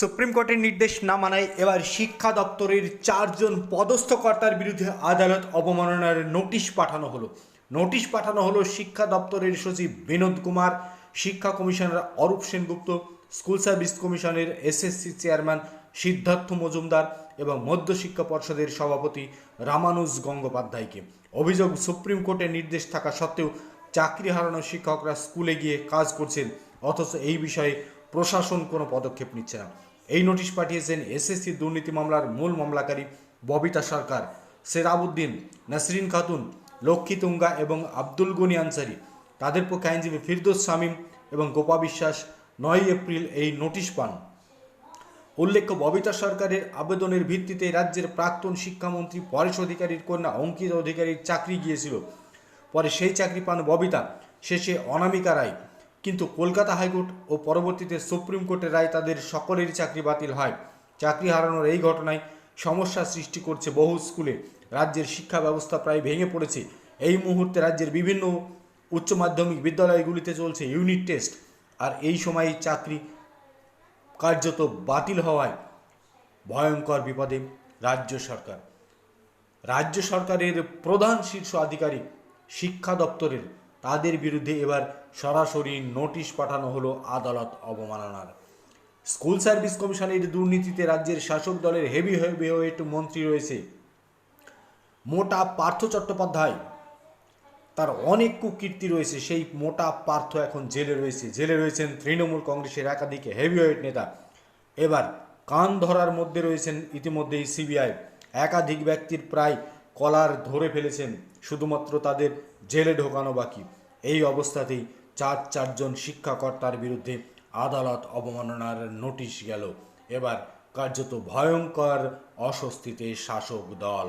Supreme কোর্টের নির্দেশ না মানায় এবার শিক্ষা দপ্তরের চারজন পদস্থ কর্তার বিরুদ্ধে আদালত অবমাননার নোটিশ পাঠানো হলো। নোটিশ পাঠানো হলো শিক্ষা দপ্তরের সচিব বিনোদ কুমার, শিক্ষা commissioner Arup Sengupta, school service কমিশনের এসএসসি চেয়ারম্যান সিদ্ধার্থ মজুমদার এবং মধ্যশিক্ষা পর্ষদের সভাপতি রামানুজ গঙ্গোপাধ্যায়কে। অভিযোগ, সুপ্রিম কোর্টের নির্দেশ থাকা সত্ত্বেও চাকরি হারানো শিক্ষকরা স্কুলে গিয়ে কাজ করছেন, অথচ এই বিষয়ে প্রশাসন কোনো পদক্ষেপ নিচ্ছে না। এই নোটিশ পাঠিয়েছেন এসএসসি দুর্নীতি মামলার মূল মামলাকারী ববিতা সরকার, সেরাবুদ্দিন, নাসরিন খাতুন, লক্ষ্মী তুঙ্গা এবং আব্দুল গনি আনসারি। তাদের পক্ষে আইনজীবী ফিরদোস শামীম এবং গোপা বিশ্বাস নয় এপ্রিল এই নোটিশ পান। উল্লেখ্য, ববিতা সরকারের আবেদনের ভিত্তিতে রাজ্যের প্রাক্তন শিক্ষামন্ত্রী পরেশ অধিকারীর কন্যা অঙ্কিত অধিকারীর চাকরি গিয়েছিল। পরে সেই চাকরি পান ববিতা। শেষে অনামিকা রায়। কিন্তু কলকাতা হাইকোর্ট ও পরবর্তীতে সুপ্রিম কোর্টের রায় তাদের সকলেরই চাকরি বাতিল হয়। চাকরি হারানোর এই ঘটনায় সমস্যা সৃষ্টি করছে বহু স্কুলে। রাজ্যের শিক্ষা ব্যবস্থা প্রায় ভেঙে পড়েছে। এই মুহূর্তে রাজ্যের বিভিন্ন উচ্চ মাধ্যমিক বিদ্যালয়গুলিতে চলছে ইউনিট টেস্ট। আর এই সময় চাকরি কার্যত বাতিল হওয়ায় ভয়ঙ্কর বিপদে রাজ্য সরকার। রাজ্য সরকারের প্রধান শীর্ষ আধিকারিক শিক্ষা দপ্তরের তাদের বিরুদ্ধে এবার সরাসরি নোটিশ পাঠানো হলো আদালত অবমাননার। স্কুল সার্ভিস কমিশনের দুর্নীতিতে রাজ্যের শাসক দলের হেভি হেভিওয়েট মন্ত্রী রয়েছে মোটা পার্থ চট্টোপাধ্যায়। তার অনেক কুকীর্তি রয়েছে, সেই মোটা পার্থ এখন জেলে রয়েছে। জেলে রয়েছেন তৃণমূল কংগ্রেসের একাধিক হেভিওয়েট নেতা। এবার কান ধরার মধ্যে রয়েছেন ইতিমধ্যেই সিবিআই। একাধিক ব্যক্তির প্রায় কলার ধরে ফেলেছেন শুধুমাত্র তাদের জেলে ঢোকানো বাকি। এই অবস্থাতেই চার চারজন শিক্ষাকর্তার বিরুদ্ধে আদালত অবমাননার নোটিশ গেল। এবার কার্যত ভয়ঙ্কর অস্বস্তিতে শাসক দল।